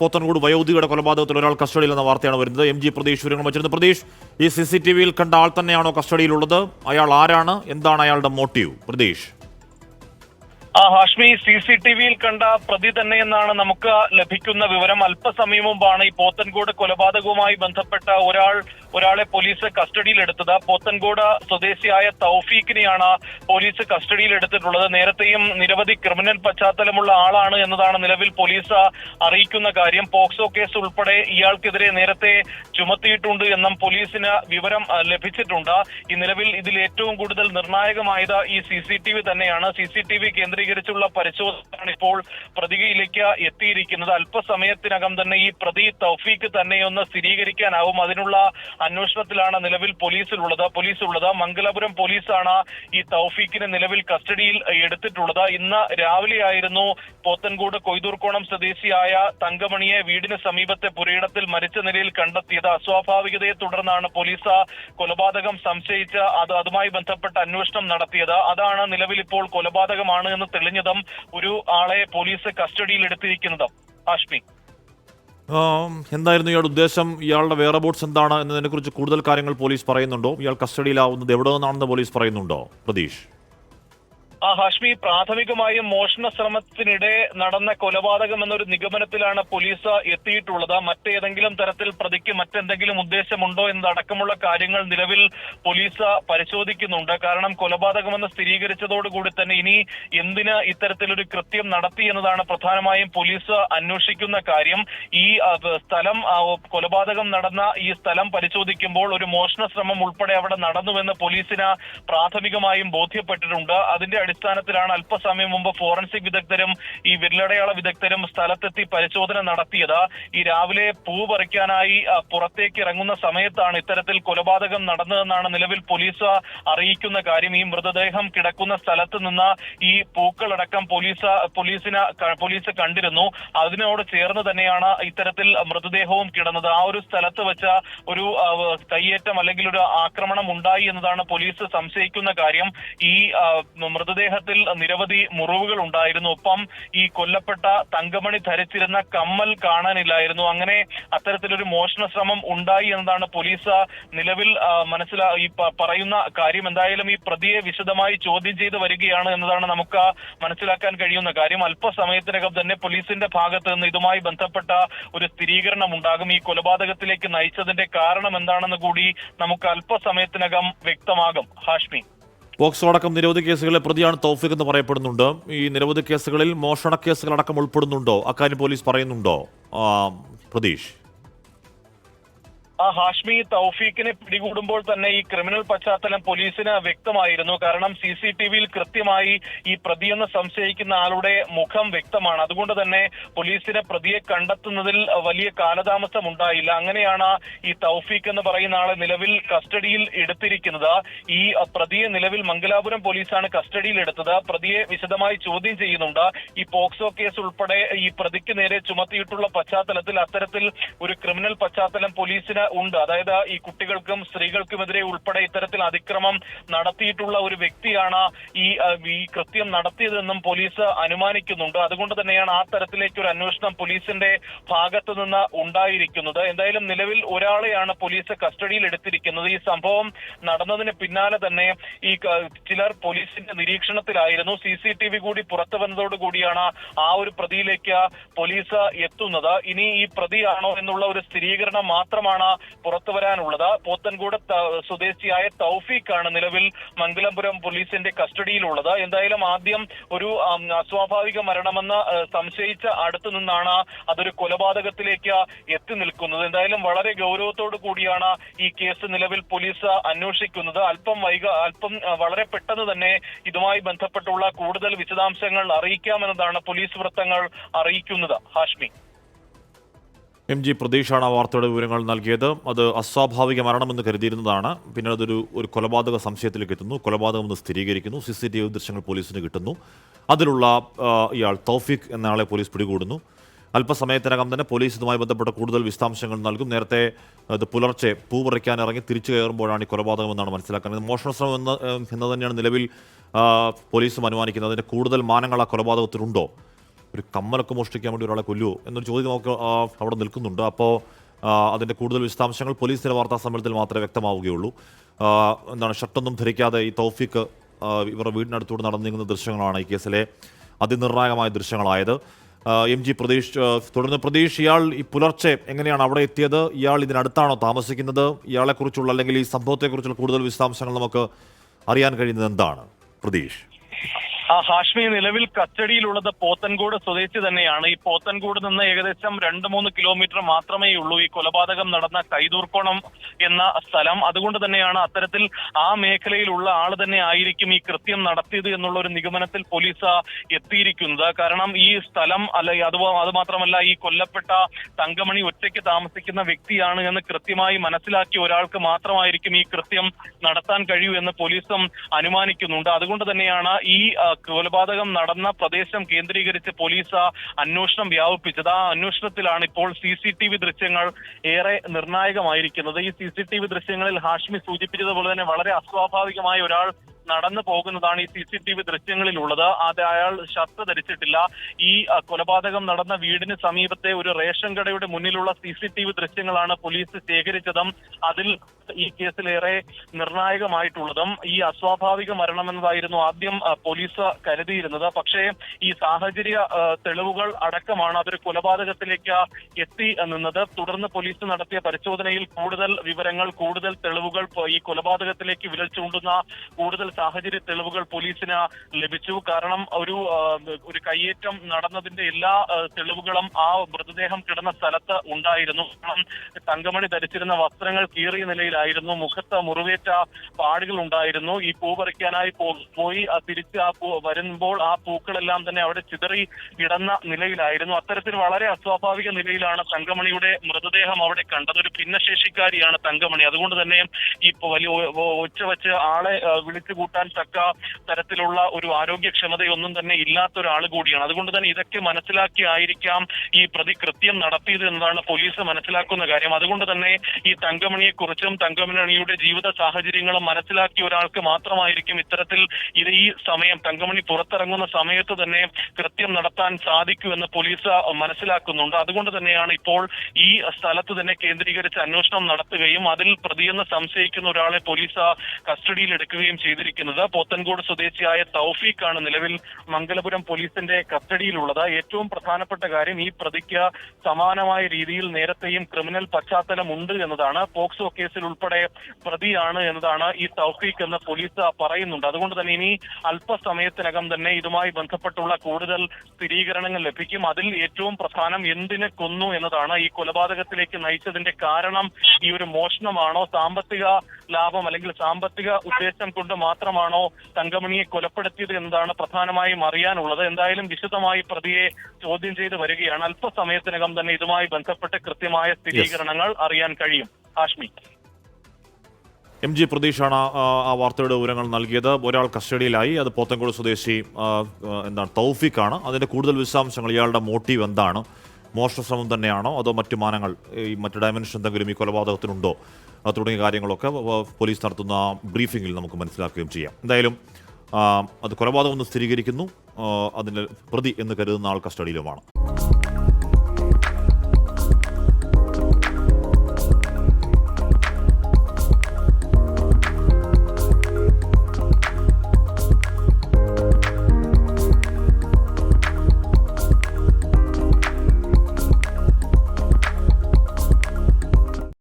പോത്തൻകോട് വയോധികയുടെ കൊലപാതകത്തിൽ ഒരാൾ കസ്റ്റഡിയിൽ എന്ന വാർത്തയാണ് വരുന്നത്. എം ജി പ്രതീഷ് വിവരങ്ങൾ വച്ചിരുന്നത് പ്രതീഷ് ഈ സി സി ടി വിയിൽ കണ്ട ആൾ തന്നെയാണോ കസ്റ്റഡിയിലുള്ളത്? അയാൾ ആരാണ്? എന്താണ് അയാളുടെ മോട്ടീവ്? പ്രതീഷ്. ആ ഹാഷ്മി സി സി ടി വിയിൽ കണ്ട പ്രതി തന്നെയെന്നാണ് നമുക്ക് ലഭിക്കുന്ന വിവരം. അല്പസമയം മുമ്പാണ് ഈ പോത്തൻകോട് കൊലപാതകവുമായി ബന്ധപ്പെട്ട ഒരാൾ ഒരാളെ പോലീസ് കസ്റ്റഡിയിലെടുത്തത്. പോത്തൻകോട് സ്വദേശിയായ തൗഫീഖിനെയാണ് പോലീസ് കസ്റ്റഡിയിലെടുത്തിട്ടുള്ളത്. നേരത്തെയും നിരവധി ക്രിമിനൽ പശ്ചാത്തലമുള്ള ആളാണ് എന്നതാണ് നിലവിൽ പോലീസ് അറിയിക്കുന്ന കാര്യം. പോക്സോ കേസ് ഉൾപ്പെടെ ഇയാൾക്കെതിരെ നേരത്തെ ചുമത്തിയിട്ടുണ്ട് എന്നും പോലീസിന് വിവരം ലഭിച്ചിട്ടുണ്ട്. ഈ നിലവിൽ ഇതിൽ ഏറ്റവും കൂടുതൽ നിർണായകമായത് ഈ സി സി ടി വി തന്നെയാണ്. സി സി ടി വി കേന്ദ്രീകരിച്ചുള്ള പരിശോധനയാണ് ഇപ്പോൾ പ്രതികയിലേക്ക് എത്തിയിരിക്കുന്നത്. അല്പസമയത്തിനകം തന്നെ ഈ പ്രതി തൗഫീഖ് തന്നെയൊന്ന് സ്ഥിരീകരിക്കാനാവും. അതിനുള്ള അന്വേഷണത്തിലാണ് നിലവിൽ പോലീസിലുള്ളത്. പോലീസ് മംഗലാപുരം പോലീസാണ് ഈ തൗഫീഖിനെ നിലവിൽ കസ്റ്റഡിയിൽ എടുത്തിട്ടുള്ളത്. ഇന്ന് രാവിലെയായിരുന്നു പോത്തൻകോട് കൊയ്തൂർക്കോണം സ്വദേശിയായ തങ്കമണിയെ വീടിന് സമീപത്തെ പുരയിടത്തിൽ മരിച്ച നിലയിൽ കണ്ടെത്തിയത്. അസ്വാഭാവികതയെ തുടർന്നാണ് പോലീസ് കൊലപാതകം സംശയിച്ച് അത് അതുമായി ബന്ധപ്പെട്ട അന്വേഷണം നടത്തിയത്. അതാണ് നിലവിൽ ഇപ്പോൾ കൊലപാതകമാണ് എന്ന് തെളിഞ്ഞതും ഒരു ആളെ പോലീസ് കസ്റ്റഡിയിൽ എടുത്തിരിക്കുന്നതും. ഹാഷ്മി എന്തായിരുന്നു ഇയാളുടെ ഉദ്ദേശം? ഇയാളുടെ വേറെ ബോട്ട്സ് എന്താണ് എന്നതിനെക്കുറിച്ച് കൂടുതൽ കാര്യങ്ങൾ പോലീസ് പറയുന്നുണ്ടോ? ഇയാൾ കസ്റ്റഡിയിലാവുന്നത് എവിടെ നിന്നാണെന്ന് പോലീസ് പറയുന്നുണ്ടോ? പ്രതീഷ്. ആ ഹാഷ്മി പ്രാഥമികമായും മോഷണ ശ്രമത്തിനിടെ നടന്ന കൊലപാതകം എന്നൊരു നിഗമനത്തിലാണ് പോലീസ് എത്തിയിട്ടുള്ളത്. മറ്റേതെങ്കിലും തരത്തിൽ പ്രതിക്ക് മറ്റെന്തെങ്കിലും ഉദ്ദേശമുണ്ടോ എന്നതടക്കമുള്ള കാര്യങ്ങൾ നിലവിൽ പോലീസ് പരിശോധിക്കുന്നുണ്ട്. കാരണം കൊലപാതകമെന്ന് സ്ഥിരീകരിച്ചതോടുകൂടി തന്നെ ഇനി എന്തിന് ഇത്തരത്തിലൊരു കൃത്യം നടത്തി എന്നതാണ് പ്രധാനമായും പോലീസ് അന്വേഷിക്കുന്ന കാര്യം. ഈ സ്ഥലം കൊലപാതകം നടന്ന ഈ സ്ഥലം പരിശോധിക്കുമ്പോൾ ഒരു മോഷണ ശ്രമം ഉൾപ്പെടെ അവിടെ നടന്നുവെന്ന് പോലീസിന് പ്രാഥമികമായും ബോധ്യപ്പെട്ടിട്ടുണ്ട്. അതിന്റെ അടിസ്ഥാനത്തിലാണ് അല്പസമയം മുമ്പ് ഫോറൻസിക് വിദഗ്ധരും ഈ വിരലടയാള വിദഗ്ധരും സ്ഥലത്തെത്തി പരിശോധന നടത്തിയത്. ഈ രാവിലെ പൂ പറിക്കാനായി പുറത്തേക്ക് ഇറങ്ങുന്ന സമയത്താണ് ഇത്തരത്തിൽ കൊലപാതകം നടന്നതെന്നാണ് നിലവിൽ പോലീസ് അറിയിക്കുന്ന കാര്യം. ഈ മൃതദേഹം കിടക്കുന്ന സ്ഥലത്ത് നിന്ന് ഈ പൂക്കളടക്കം പോലീസ് പോലീസിന് പോലീസ് കണ്ടിരുന്നു. അതിനോട് ചേർന്ന് തന്നെയാണ് ഇത്തരത്തിൽ മൃതദേഹവും കിടന്നത്. ആ ഒരു സ്ഥലത്ത് വെച്ച ഒരു കയ്യേറ്റം അല്ലെങ്കിൽ ഒരു ആക്രമണം ഉണ്ടായി എന്നതാണ് പോലീസ് സംശയിക്കുന്ന കാര്യം. ഈ ആ, മൃതദേഹത്തിൽ നിരവധി മുറിവുകൾ ഉണ്ടായിരുന്നു. ഒപ്പം ഈ കൊല്ലപ്പെട്ട തങ്കമണി ധരിച്ചിരുന്ന കമ്മൽ കാണാനില്ലായിരുന്നു. അങ്ങനെ അത്തരത്തിലൊരു മോഷണ ശ്രമം ഉണ്ടായി എന്നതാണ് പോലീസ് നിലവിൽ മനസ്സിലാ ഈ പറയുന്ന കാര്യം. എന്തായാലും ഈ പ്രതിയെ വിശദമായി ചോദ്യം ചെയ്ത് വരികയാണ് എന്നതാണ് നമുക്ക് മനസ്സിലാക്കാൻ കഴിയുന്ന കാര്യം. അല്പസമയത്തിനകം തന്നെ പോലീസിന്റെ ഭാഗത്ത് നിന്ന് ഇതുമായി ബന്ധപ്പെട്ട ഒരു സ്ഥിരീകരണം ഉണ്ടാകും. ഈ കൊലപാതകത്തിലേക്ക് നയിച്ചതിന്റെ കാരണം എന്താണെന്ന് കൂടി നമുക്ക് അല്പസമയത്തിനകം വ്യക്തമാകും. ഹാഷ്മി. പോക്സോ അടക്കം നിരവധി കേസുകളിലെ പ്രതിയാണ് തൗഫീഖ് എന്ന് പറയപ്പെടുന്നുണ്ട്. ഈ നിരവധി കേസുകളിൽ മോഷണ കേസുകളടക്കം ഉൾപ്പെടുന്നുണ്ടോ? അക്കാര്യം പോലീസ് പറയുന്നുണ്ടോ? പ്രതീഷ്. ആ ഹാഷ്മി തൗഫീഖിനെ പിടികൂടുമ്പോൾ തന്നെ ഈ ക്രിമിനൽ പശ്ചാത്തലം പോലീസിന് വ്യക്തമായിരുന്നു. കാരണം സി സി ടി വിയിൽ കൃത്യമായി ഈ പ്രതിയെന്ന് സംശയിക്കുന്ന ആളുടെ മുഖം വ്യക്തമാണ്. അതുകൊണ്ട് തന്നെ പോലീസിന് പ്രതിയെ കണ്ടെത്തുന്നതിൽ വലിയ കാലതാമസം ഉണ്ടായില്ല. അങ്ങനെയാണ് ഈ തൗഫീഖ് എന്ന് പറയുന്ന ആളെ നിലവിൽ കസ്റ്റഡിയിൽ എടുത്തിരിക്കുന്നത്. ഈ പ്രതിയെ നിലവിൽ മംഗലാപുരം പോലീസാണ് കസ്റ്റഡിയിൽ എടുത്തത്. പ്രതിയെ വിശദമായി ചോദ്യം ചെയ്യുന്നുണ്ട്. ഈ പോക്സോ കേസ് ഉൾപ്പെടെ ഈ പ്രതിക്ക് നേരെ ചുമത്തിയിട്ടുള്ള പശ്ചാത്തലത്തിൽ അത്തരത്തിൽ ഒരു ക്രിമിനൽ പശ്ചാത്തലം പോലീസിന് ഉണ്ട്. അതായത് ഈ കുട്ടികൾക്കും സ്ത്രീകൾക്കുമെതിരെ ഉൾപ്പെടെ ഇത്തരത്തിൽ അതിക്രമം നടത്തിയിട്ടുള്ള ഒരു വ്യക്തിയാണ് ഈ ഈ കൃത്യം നടത്തിയതെന്നും പോലീസ് അനുമാനിക്കുന്നുണ്ട്. അതുകൊണ്ട് തന്നെയാണ് ആ തരത്തിലേക്ക് ഒരു അന്വേഷണം പോലീസിന്റെ ഭാഗത്തു നിന്ന് ഉണ്ടായിരിക്കുന്നത്. എന്തായാലും നിലവിൽ ഒരാളെയാണ് പോലീസ് കസ്റ്റഡിയിൽ എടുത്തിരിക്കുന്നത്. ഈ സംഭവം നടന്നതിന് പിന്നാലെ തന്നെ ഈ ചിലർ പോലീസിന്റെ നിരീക്ഷണത്തിലായിരുന്നു. സി സി ടി വി കൂടി പുറത്തു വന്നതോടുകൂടിയാണ് ആ ഒരു പ്രതിയിലേക്ക് പോലീസ് എത്തുന്നത്. ഇനി ഈ പ്രതിയാണോ എന്നുള്ള ഒരു സ്ഥിരീകരണം മാത്രമാണ് പുറത്തു വരാനുള്ളത് പോത്തൻകൂട് സ്വദേശിയായ തൗഫീഖാണ് നിലവിൽ മംഗലപുരം പോലീസിന്റെ കസ്റ്റഡിയിലുള്ളത്. എന്തായാലും ആദ്യം ഒരു അസ്വാഭാവിക മരണമെന്ന് സംശയിച്ച അടുത്തു നിന്നാണ് അതൊരു കൊലപാതകത്തിലേക്ക് എത്തി നിൽക്കുന്നത്. എന്തായാലും വളരെ ഗൗരവത്തോടു കൂടിയാണ് ഈ കേസ് നിലവിൽ പോലീസ് അന്വേഷിക്കുന്നത്. അല്പം വൈക അല്പം വളരെ പെട്ടെന്ന് തന്നെ ഇതുമായി ബന്ധപ്പെട്ടുള്ള കൂടുതൽ വിശദാംശങ്ങൾ അറിയിക്കാമെന്നതാണ് പോലീസ് വൃത്തങ്ങൾ അറിയിക്കുന്നത്. ഹാഷ്മി. എം ജി പ്രതീഷാണ് ആ വാർത്തയുടെ വിവരങ്ങൾ നൽകിയത്. അത് അസ്വാഭാവിക മരണമെന്ന് കരുതിയിരുന്നതാണ്. പിന്നീട് അതൊരു ഒരു കൊലപാതക സംശയത്തിലേക്ക് എത്തുന്നു. കൊലപാതകം ഒന്ന് സ്ഥിരീകരിക്കുന്നു. സി സി ടി വി ദൃശ്യങ്ങൾ പോലീസിന് കിട്ടുന്നു. അതിലുള്ള ഇയാൾ തൗഫിഖ് എന്നയാളെ പോലീസ് പിടികൂടുന്നു. അല്പസമയത്തിനകം തന്നെ പോലീസ് ഇതുമായി ബന്ധപ്പെട്ട കൂടുതൽ വിശദാംശങ്ങൾ നൽകും. നേരത്തെ ഇത് പുലർച്ചെ പൂ പറിക്കാനിറങ്ങി തിരിച്ചു കയറുമ്പോഴാണ് ഈ കൊലപാതകം എന്നാണ് മനസ്സിലാക്കുന്നത്. മോഷണ ശ്രമം എന്ന് എന്ന് തന്നെയാണ് നിലവിൽ പോലീസും അനുമാനിക്കുന്നത്. അതിന്റെ കൂടുതൽ മാനങ്ങൾ ആ കൊലപാതകത്തിലുണ്ടോ? ഒരു കമ്മലൊക്കെ മോഷ്ടിക്കാൻ വേണ്ടി ഒരാളെ കൊല്ലുമോ എന്നൊരു ചോദ്യം നമുക്ക് അവിടെ നിൽക്കുന്നുണ്ട്. അപ്പോൾ അതിന്റെ കൂടുതൽ വിശദാംശങ്ങൾ പോലീസിന്റെ വാർത്താ സമ്മേളനത്തിൽ മാത്രമേ വ്യക്തമാവുകയുള്ളൂ. എന്താണ് ഷർട്ടൊന്നും ധരിക്കാതെ ഈ തൗഫീക്ക് ഇവരുടെ വീടിനടുത്തൂടെ നടന്നു നീങ്ങുന്ന ദൃശ്യങ്ങളാണ് ഈ കേസിലെ അതിനിർണായകമായ ദൃശ്യങ്ങളായത്. എം ജി പ്രതീഷ് തുടർന്ന് പ്രതീഷ് ഇയാൾ ഈ പുലർച്ചെ എങ്ങനെയാണ് അവിടെ എത്തിയത്? ഇയാൾ ഇതിനടുത്താണോ താമസിക്കുന്നത്? ഇയാളെക്കുറിച്ചുള്ള അല്ലെങ്കിൽ ഈ സംഭവത്തെക്കുറിച്ചുള്ള കൂടുതൽ വിശദാംശങ്ങൾ നമുക്ക് അറിയാൻ കഴിയുന്നത് എന്താണ്? പ്രതീഷ്. ആ ഹാഷ്മി നിലവിൽ കസ്റ്റഡിയിലുള്ളത് പോത്തൻകോട് സ്വദേശി തന്നെയാണ്. ഈ പോത്തൻകോട് നിന്ന് ഏകദേശം രണ്ട് മൂന്ന് കിലോമീറ്റർ മാത്രമേ ഉള്ളൂ ഈ കൊലപാതകം നടന്ന കൈതൂർക്കോണം എന്ന സ്ഥലം. അതുകൊണ്ട് തന്നെയാണ് അത്തരത്തിൽ ആ മേഖലയിലുള്ള ആൾ തന്നെ ആയിരിക്കും ഈ കൃത്യം നടത്തിയത് എന്നുള്ള ഒരു നിഗമനത്തിൽ പോലീസ് എത്തിയിരിക്കുന്നത്. കാരണം ഈ സ്ഥലം അല്ല അത് അത് മാത്രമല്ല ഈ കൊല്ലപ്പെട്ട തങ്കമണി ഒറ്റയ്ക്ക് താമസിക്കുന്ന വ്യക്തിയാണ് എന്ന് കൃത്യമായി മനസ്സിലാക്കിയ ഒരാൾക്ക് മാത്രമായിരിക്കും ഈ കൃത്യം നടത്താൻ കഴിയൂ എന്ന് പോലീസും അനുമാനിക്കുന്നുണ്ട്. അതുകൊണ്ട് തന്നെയാണ് ഈ കൊലപാതകം നടന്ന പ്രദേശം കേന്ദ്രീകരിച്ച് പോലീസ് അന്വേഷണം വ്യാപിപ്പിച്ചത്. ആ അന്വേഷണത്തിലാണ് ഇപ്പോൾ സി സി ടി വി ദൃശ്യങ്ങൾ ഏറെ നിർണായകമായിരിക്കുന്നത്. ഈ സി സി ടി വി ദൃശ്യങ്ങളിൽ ഹാഷ്മി സൂചിപ്പിച്ചതുപോലെ തന്നെ വളരെ അസ്വാഭാവികമായ ഒരാൾ നടന്നു പോകുന്നതാണ് ഈ സി സി ടി വി ദൃശ്യങ്ങളിലുള്ളത്. അത് അയാൾ ഷർട്ട് ധരിച്ചിട്ടില്ല. ഈ കൊലപാതകം നടന്ന വീടിന് സമീപത്തെ ഒരു റേഷൻ കടയുടെ മുന്നിലുള്ള സി സി ടി വി ദൃശ്യങ്ങളാണ് പോലീസ് ശേഖരിച്ചതും അതിൽ ഈ കേസിലേറെ നിർണായകമായിട്ടുള്ളതും. ഈ അസ്വാഭാവിക മരണമെന്നതായിരുന്നു ആദ്യം പോലീസ് കരുതിയിരുന്നത്. പക്ഷേ ഈ സാഹചര്യ തെളിവുകൾ അടക്കമാണ് അതൊരു കൊലപാതകത്തിലേക്ക് എത്തി നിന്നത്. തുടർന്ന് പോലീസ് നടത്തിയ പരിശോധനയിൽ കൂടുതൽ വിവരങ്ങൾ കൂടുതൽ തെളിവുകൾ ഈ കൊലപാതകത്തിലേക്ക് വിരൽ ചൂണ്ടുന്ന കൂടുതൽ സാഹചര്യ തെളിവുകൾ പോലീസിന് ലഭിച്ചു. കാരണം ഒരു ഒരു കയ്യേറ്റം നടന്നതിന്റെ എല്ലാ തെളിവുകളും ആ മൃതദേഹം കിടന്ന സ്ഥലത്ത് ഉണ്ടായിരുന്നു. കാരണം തങ്കമണി ധരിച്ചിരുന്ന വസ്ത്രങ്ങൾ കീറിയ നിലയിലായിരുന്നു. മുഖത്ത് മുറിവേറ്റ പാടുകൾ ഉണ്ടായിരുന്നു. ഈ പൂ പറിക്കാനായി പോയി തിരിച്ച് ആ പൂ വരുമ്പോൾ ആ പൂക്കളെല്ലാം തന്നെ അവിടെ ചിതറി കിടന്ന നിലയിലായിരുന്നു. അത്തരത്തിൽ വളരെ അസ്വാഭാവിക നിലയിലാണ് തങ്കമണിയുടെ മൃതദേഹം അവിടെ കണ്ടത്. ഒരു ഭിന്നശേഷിക്കാരിയാണ് തങ്കമണി. അതുകൊണ്ട് തന്നെ ഈ വലിയ ഒച്ച വെച്ച് ആളെ വിളിച്ചു കൂട്ടാൻ തക്ക തരത്തിലുള്ള ഒരു ആരോഗ്യക്ഷമതയൊന്നും തന്നെ ഇല്ലാത്ത ഒരാൾ കൂടിയാണ്. അതുകൊണ്ട് തന്നെ ഇതൊക്കെ മനസ്സിലാക്കി ആയിരിക്കാം ഈ പ്രതി കൃത്യം നടത്തിയത് എന്നതാണ് പോലീസ് മനസ്സിലാക്കുന്ന കാര്യം. അതുകൊണ്ട് തന്നെ ഈ തങ്കമണിയെക്കുറിച്ചും തങ്കമണിയുടെ ജീവിത സാഹചര്യങ്ങളും മനസ്സിലാക്കിയ ഒരാൾക്ക് മാത്രമായിരിക്കും ഇത്തരത്തിൽ ഇത് ഈ സമയം തങ്കമണി പുറത്തിറങ്ങുന്ന സമയത്ത് തന്നെ കൃത്യം നടത്താൻ സാധിക്കൂ എന്ന് പോലീസ് മനസ്സിലാക്കുന്നുണ്ട്. അതുകൊണ്ട് തന്നെയാണ് ഇപ്പോൾ ഈ സ്ഥലത്ത് തന്നെ കേന്ദ്രീകരിച്ച് അന്വേഷണം നടത്തുകയും അതിൽ പ്രതിയെന്ന് സംശയിക്കുന്ന ഒരാളെ പോലീസ് കസ്റ്റഡിയിൽ എടുക്കുകയും ചെയ്തിരിക്കുന്നത്. പോത്തൻകോട് സ്വദേശിയായ തൗഫീഖാണ് നിലവിൽ മംഗലപുരം പോലീസിന്റെ കസ്റ്റഡിയിലുള്ളത്. ഏറ്റവും പ്രധാനപ്പെട്ട കാര്യം ഈ പ്രതിക്ക് സമാനമായ രീതിയിൽ നേരത്തെയും ക്രിമിനൽ പശ്ചാത്തലമുണ്ട് എന്നതാണ്. പോക്സോ കേസിൽ ഉൾപ്പെടെ പ്രതിയാണ് എന്നതാണ് ഈ തൗഫീഖ് എന്ന് പോലീസ് പറയുന്നുണ്ട്. അതുകൊണ്ട് തന്നെ ഇനി അല്പസമയത്തിനകം തന്നെ ഇതുമായി ബന്ധപ്പെട്ടുള്ള കൂടുതൽ സ്ഥിരീകരണങ്ങൾ ലഭിക്കും. അതിൽ ഏറ്റവും പ്രധാനം എന്തിനെ കൊന്നു എന്നതാണ്. ഈ കൊലപാതകത്തിലേക്ക് നയിച്ചതിന്റെ കാരണം ഈ ഒരു മോഷണമാണോ? സാമ്പത്തിക ലാഭം അല്ലെങ്കിൽ സാമ്പത്തിക ഉദ്ദേശം കൊണ്ട് മാത്രമാണോ തങ്കമണിയെ കൊലപ്പെടുത്തിയത് എന്നതാണ് പ്രധാനമായും അറിയാനുള്ളത്. എന്തായാലും വിശദമായി പ്രതിയെ ചോദ്യം ചെയ്ത് വരികയാണ്. അല്പസമയത്തിനകം തന്നെ ഇതുമായി ബന്ധപ്പെട്ട് കൃത്യമായ സ്ഥിരീകരണങ്ങൾ അറിയാൻ കഴിയും. ഹാഷ്മി. എം ജി പ്രതീഷാണ് ആ, വാർത്തയുടെ വിവരങ്ങൾ നൽകിയത്. ഒരാൾ കസ്റ്റഡിയിലായി. അത് പോത്തൻകോട് സ്വദേശി എന്താണ് തൗഫിക്കാണ് അതിന്റെ കൂടുതൽ വിശദാംശങ്ങൾ ഇയാളുടെ മോട്ടീവ് എന്താണ്? മോഷണ ശ്രമം തന്നെയാണോ അതോ മറ്റു മാനങ്ങൾ ഈ മറ്റു ഡയമെൻഷൻ എന്തെങ്കിലും ഈ കൊലപാതകത്തിനുണ്ടോ? തുടങ്ങിയ കാര്യങ്ങളൊക്കെ പോലീസ് നടത്തുന്ന ആ ബ്രീഫിംഗിൽ നമുക്ക് മനസ്സിലാക്കുകയും ചെയ്യാം. എന്തായാലും അത് കൊലപാതകം എന്ന് സ്ഥിരീകരിക്കുന്നു. അതിന്റെ പ്രതി എന്ന് കരുതുന്ന ആൾ കസ്റ്റഡിയിലുമാണ്